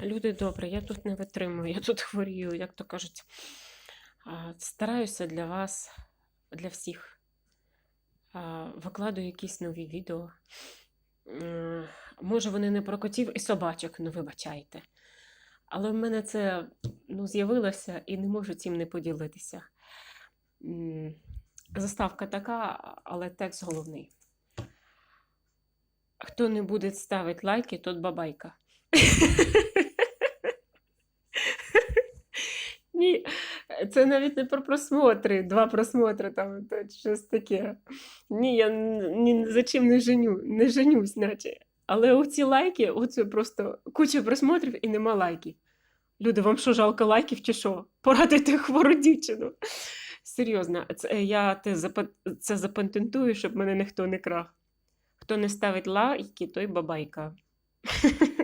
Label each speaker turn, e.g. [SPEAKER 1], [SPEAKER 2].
[SPEAKER 1] Люди добре, я тут не витримую, я тут хворію, як то кажуть. Стараюся для вас, для всіх. А, Викладаю якісь нові відео. Може, вони не про котів і собачок, ну вибачайте. Але в мене це ну, з'явилося і не можу цим не поділитися. Заставка така, але текст головний. Хто не буде ставити лайки, тот бабайка. Ні, це навіть не про просмотри, два просмотри там то щось таке. Ні, я ні за чим не женю, не женюсь, наче. Але оці лайки, оце просто куча просмотрів і нема лайків. Люди, вам що, жалко лайків чи що? Порадуйте хвору дівчину. Серйозно, це, я те, це запатентую, щоб мене ніхто не крав. Хто не ставить лайки, той бабайка.